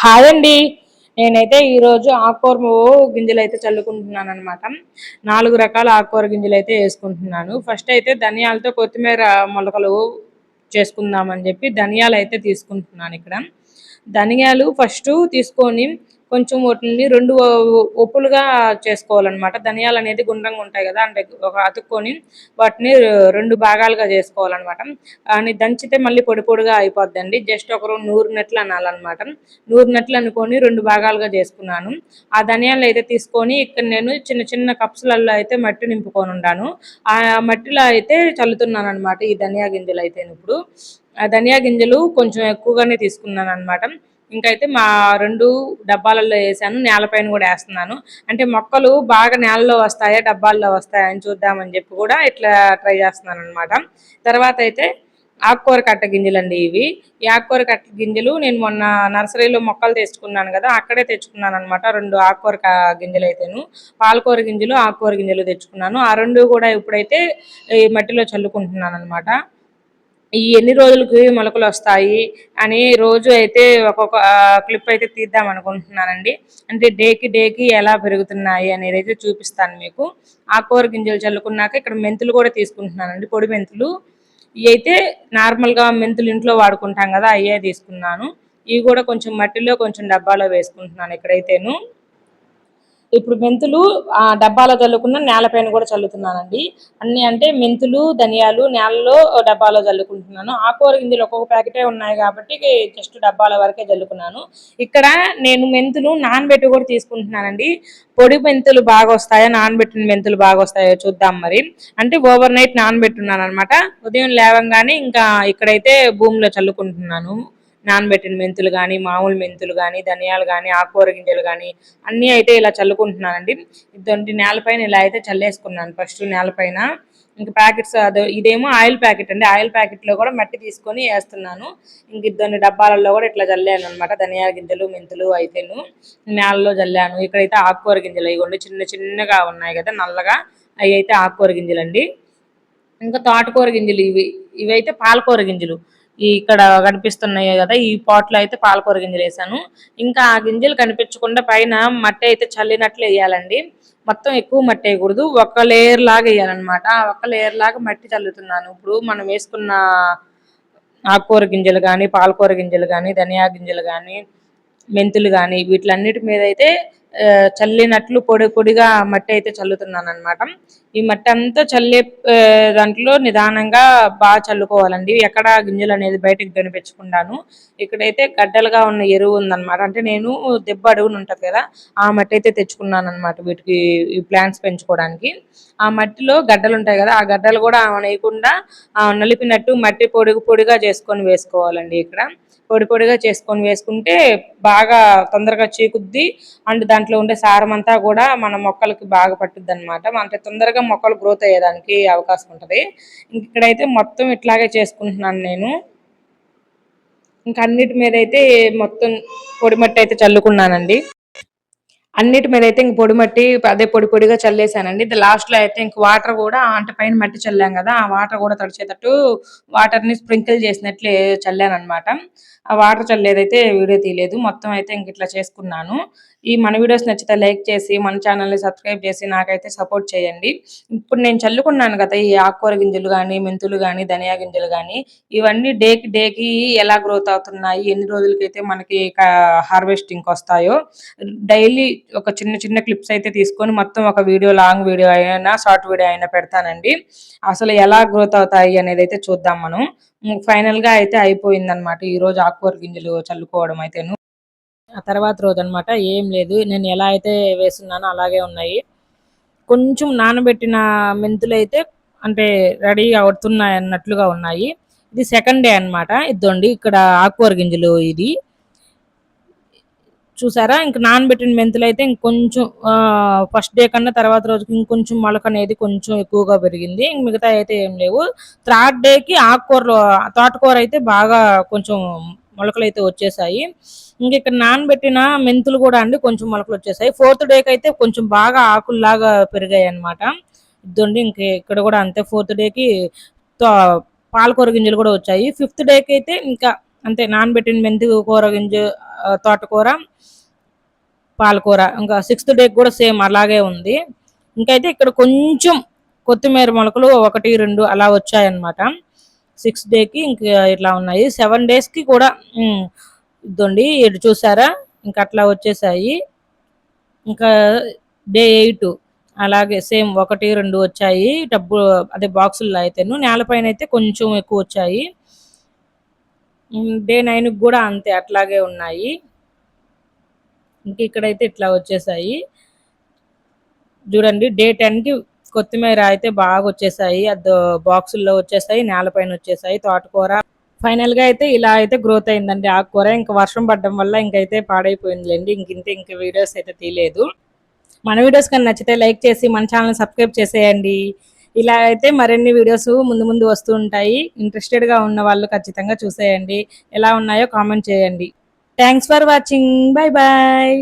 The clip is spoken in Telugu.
హాయ్ అండి. నేనైతే ఈరోజు ఆకుకూర గింజలు అయితే చల్లుకుంటున్నాను అనమాట నాలుగు రకాల ఆకుకూర గింజలు అయితే వేసుకుంటున్నాను. ఫస్ట్ అయితే ధనియాలతో కొత్తిమీర మొలకలు చేసుకుందామని చెప్పి ధనియాలు అయితే తీసుకుంటున్నాను ఇక్కడ. ధనియాలు ఫస్ట్ తీసుకొని కొంచెం వాటిని రెండు ఒప్పులుగా చేసుకోవాలన్నమాట. ధనియాలు అనేది గుండ్రంగా ఉంటాయి కదా అంటే ఒక అతుక్కొని వాటిని రెండు భాగాలుగా చేసుకోవాలన్నమాట. అని దంచితే మళ్ళీ పొడి పొడిగా అయిపోద్దండి. జస్ట్ ఒక రెండు నూరినట్లు అనాలన్నమాట. నూరినట్లు అనుకొని రెండు భాగాలుగా చేసుకున్నాను. ఆ ధనియాలు అయితే తీసుకొని ఇక్కడ నేను చిన్న చిన్న కప్సులలో అయితే మట్టి నింపుకొని ఉన్నాను ఆ మట్టిలో అయితే చల్లుతున్నాను అనమాట ఈ ధనియా గింజలు అయితే ఇప్పుడు ఆ ధనియా గింజలు కొంచెం ఎక్కువగానే తీసుకున్నాను అనమాట ఇంకైతే మా రెండు డబ్బాలలో వేసాను నేలపైన కూడా వేస్తున్నాను. అంటే మొక్కలు బాగా నేలలో వస్తాయా డబ్బాల్లో వస్తాయా అని చూద్దామని చెప్పి కూడా ఇట్లా ట్రై చేస్తున్నాను అనమాట తర్వాత అయితే ఆకుకూర కట్ట గింజలు అండి ఇవి. ఈ ఆకుకూర కట్ట గింజలు నేను మొన్న నర్సరీలో మొక్కలు తెచ్చుకున్నాను కదా అక్కడే తెచ్చుకున్నాను అనమాట రెండు ఆకుకూర గింజలు అయితేను పాలకూర గింజలు ఆకుకూర గింజలు తెచ్చుకున్నాను. ఆ రెండు కూడా ఇప్పుడైతే ఈ మట్టిలో చల్లుకుంటున్నాను అనమాట ఈ ఎన్ని రోజులకి మొలకలు వస్తాయి అని రోజు అయితే ఒక్కొక్క క్లిప్ అయితే తీద్దాం అనుకుంటున్నానండి. అంటే డేకి డేకి ఎలా పెరుగుతున్నాయి అనేది అయితే చూపిస్తాను మీకు. ఆకుకూర గింజలు చల్లుకున్నాక ఇక్కడ మెంతులు కూడా తీసుకుంటున్నానండి పొడి మెంతులు. ఇవి అయితే నార్మల్గా మెంతులు ఇంట్లో వాడుకుంటాం కదా అయ్యే తీసుకున్నాను. ఇవి కూడా కొంచెం మట్టిలో కొంచెం డబ్బాలో వేసుకుంటున్నాను ఇక్కడైతేను. ఇప్పుడు మెంతులు ఆ డబ్బాలో చల్లుకున్న నేలపైన కూడా చల్లుతున్నానండి. అన్ని అంటే మెంతులు ధనియాలు నేలలో డబ్బాలో చల్లుకుంటున్నాను ఆకుకూర గింజలు ఒక్కొక్క ప్యాకెటే ఉన్నాయి కాబట్టి జస్ట్ డబ్బాల వరకే చల్లుకున్నాను ఇక్కడ నేను మెంతులు నానబెట్టి కూడా తీసుకుంటున్నానండి. పొడి మెంతులు బాగా వస్తాయో నానబెట్టిన మెంతులు బాగా వస్తాయో చూద్దాం మరి. అంటే ఓవర్ నైట్ నానబెట్టున్నాను అనమాట ఉదయం లేవంగానే ఇంకా ఇక్కడైతే భూమిలో చల్లుకుంటున్నాను. నానబెట్టిన మెంతులు కానీ మామూలు మెంతులు కానీ ధనియాలు కానీ ఆకుకూర గింజలు కానీ అన్నీ అయితే ఇలా చల్లుకుంటున్నానండి. ఇదంటి నేలపైన ఇలా అయితే చల్లేసుకున్నాను. ఫస్ట్ నేలపైన ఇంక ప్యాకెట్స్ అదే ఇదేమో ఆయిల్ ప్యాకెట్ అండి. ఆయిల్ ప్యాకెట్లో కూడా మట్టి తీసుకొని వేస్తున్నాను. ఇంక ఇద్దరి డబ్బాలలో కూడా ఇట్లా చల్లాను అనమాట ధనియాల గింజలు మెంతులు అయితేను నేలలో చల్లాను. ఇక్కడైతే ఆకుకూర గింజలు ఇవ్వండి చిన్న చిన్నగా ఉన్నాయి కదా నల్లగా అవి అయితే ఆకుకూర గింజలు అండి ఇంకా తోటకూర గింజలు ఇవి ఇవైతే పాలకూర గింజలు ఇక్కడ కనిపిస్తున్నాయి కదా ఈ పాట్లో అయితే పాలకూర గింజలు వేసాను. ఇంకా ఆ గింజలు కనిపించకుండా పైన మట్టి అయితే చల్లినట్లు వేయాలండి. మొత్తం ఎక్కువ మట్టి వేయకూడదు. ఒక లేయర్ లాగా వేయాలన్నమాట. ఒక లేయర్ లాగా మట్టి చల్లుతున్నాను. ఇప్పుడు మనం వేసుకున్న ఆకుకూర గింజలు కానీ పాలకూర గింజలు కానీ ధనియా గింజలు కానీ మెంతులు కానీ వీటిలన్నిటి మీద అయితే చల్లినట్లు పొడి పొడిగా మట్టి అయితే చల్లుతున్నాను అనమాట ఈ మట్టి అంతా చల్లే దాంట్లో నిదానంగా బాగా చల్లుకోవాలండి. ఎక్కడ గింజలు అనేది బయటకు కనిపించకుండాను ఇక్కడైతే గడ్డలుగా ఉన్న ఎరువు ఉందన్నమాట. అంటే నేను దెబ్బ అడుగును ఉంటుంది కదా ఆ మట్టి అయితే తెచ్చుకున్నాను అనమాట వీటికి ఈ ప్లాంట్స్ పెంచుకోవడానికి. ఆ మట్టిలో గడ్డలు ఉంటాయి కదా ఆ గడ్డలు కూడా వేయకుండా నలిపినట్టు మట్టి పొడి పొడిగా చేసుకొని వేసుకోవాలండి ఇక్కడ. పొడి పొడిగా చేసుకొని వేసుకుంటే బాగా తొందరగా చీకుద్ది అండ్ దాని దాంట్లో ఉండే సారం అంతా కూడా మన మొక్కలకి బాగా పట్టుద్ది అనమాట అంటే తొందరగా మొక్కలు గ్రోత్ అయ్యేదానికి అవకాశం ఉంటుంది. ఇక్కడైతే మొత్తం ఇట్లాగే చేసుకుంటున్నాను నేను. ఇంకా అన్నిటి మీద అయితే మొత్తం పొడిమట్టి అయితే చల్లుకున్నానండి. అన్నిటి మీద అయితే ఇంక పొడి మట్టి అదే పొడి పొడిగా చల్లేసానండి. లాస్ట్లో అయితే ఇంక వాటర్ కూడా అంటే పైన మట్టి చల్లాం కదా ఆ వాటర్ కూడా తడిచేటట్టు వాటర్ని స్ప్రింకిల్ చేసినట్లే చల్లాను అనమాట ఆ వాటర్ చల్లేదైతే వీడియో తీయలేదు. మొత్తం అయితే ఇంక ఇట్లా చేసుకున్నాను. ఈ మన వీడియోస్ నచ్చితే లైక్ చేసి మన ఛానల్ని సబ్స్క్రైబ్ చేసి నాకైతే సపోర్ట్ చేయండి. ఇప్పుడు నేను చల్లుకున్నాను కదా ఈ ఆకుకూర గింజలు కానీ మెంతులు కానీ ధనియా గింజలు కానీ ఇవన్నీ డేకి డేకి ఎలా గ్రోత్ అవుతున్నాయి ఎన్ని రోజులకైతే మనకి హార్వెస్టింగ్ వస్తాయో డైలీ ఒక చిన్న చిన్న క్లిప్స్ అయితే తీసుకొని మొత్తం ఒక వీడియో లాంగ్ వీడియో అయినా షార్ట్ వీడియో అయినా పెడతానండి. అసలు ఎలా గ్రోత్ అవుతాయి అనేది అయితే చూద్దాం మనం. ఫైనల్గా అయితే అయిపోయిందనమాట ఈ రోజు ఆకుకూర గింజలు చల్లుకోవడం అయితేను. ఆ తర్వాత రోజు అనమాట ఏం లేదు. నేను ఎలా అయితే వేస్తున్నానో అలాగే ఉన్నాయి. కొంచెం నానబెట్టిన మెంతులు అయితే అంటే రెడీ అవుతున్నాయి అన్నట్లుగా ఉన్నాయి. ఇది సెకండ్ డే అనమాట ఇద్దండి ఇక్కడ ఆకుకూర గింజలు ఇది. చూసారా? ఇంక నానబెట్టిన మెంతులు అయితే ఇంకొంచెం ఫస్ట్ డే కన్నా తర్వాత రోజుకి ఇంకొంచెం మొలక అనేది కొంచెం ఎక్కువగా పెరిగింది. మిగతా అయితే ఏం లేవు. థర్డ్ డేకి ఆకుకూరలు తోటకూర అయితే బాగా కొంచెం మొలకలు అయితే వచ్చేసాయి. ఇంక ఇక్కడ నానబెట్టిన మెంతులు కూడా అండి కొంచెం మొలకలు వచ్చేసాయి. ఫోర్త్ డేకి అయితే కొంచెం బాగా ఆకుల్లాగా పెరిగాయి అనమాట ఇద్దండి ఇంక ఇక్కడ కూడా అంతే. ఫోర్త్ డేకి పాలకూర గింజలు కూడా వచ్చాయి. ఫిఫ్త్ డేకి అయితే ఇంకా అంతే నానబెట్టిన మెంతి కూర గింజ తోటకూర పాలకూర ఇంకా సిక్స్త్ డే కూడా సేమ్ అలాగే ఉంది. ఇంకైతే ఇక్కడ కొంచెం కొత్తిమీర మొలకలు ఒకటి రెండు అలా వచ్చాయన్నమాట. సిక్స్ డేకి ఇంకా ఇట్లా ఉన్నాయి. సెవెన్ డేస్కి కూడా ఇదండి ఇటు చూసారా? ఇంకా అట్లా వచ్చేసాయి. ఇంకా డే ఎయిట్ అలాగే సేమ్ ఒకటి రెండు వచ్చాయి. డబ్బు అదే బాక్సుల్లో అయితేను నేలపైన అయితే కొంచెం ఎక్కువ వచ్చాయి. డే నైన్ కూడా అంతే అట్లాగే ఉన్నాయి. ఇంక ఇక్కడైతే ఇట్లా వచ్చేసాయి. చూడండి డే టెన్కి కొత్తిమీర అయితే బాగా వచ్చేసాయి. అది బాక్సుల్లో వచ్చేసాయి నేలపైన వచ్చేసాయి తోటకూర. ఫైనల్గా అయితే ఇలా అయితే గ్రోత్ అయిందండి ఆకుకూర. ఇంకా వర్షం పడడం వల్ల ఇంకైతే పాడైపోయిందిలేండి. ఇంకింతే ఇంక వీడియోస్ అయితే తీయలేదు. మన వీడియోస్ కానీ నచ్చితే లైక్ చేసి మన ఛానల్ సబ్స్క్రైబ్ చేసేయండి. ఇలా అయితే మరిన్ని వీడియోస్ ముందు ముందు వస్తూ ఉంటాయి. ఇంట్రెస్టెడ్గా ఉన్న వాళ్ళు ఖచ్చితంగా చూసేయండి. ఎలా ఉన్నాయో కామెంట్ చేయండి. Thanks for watching bye bye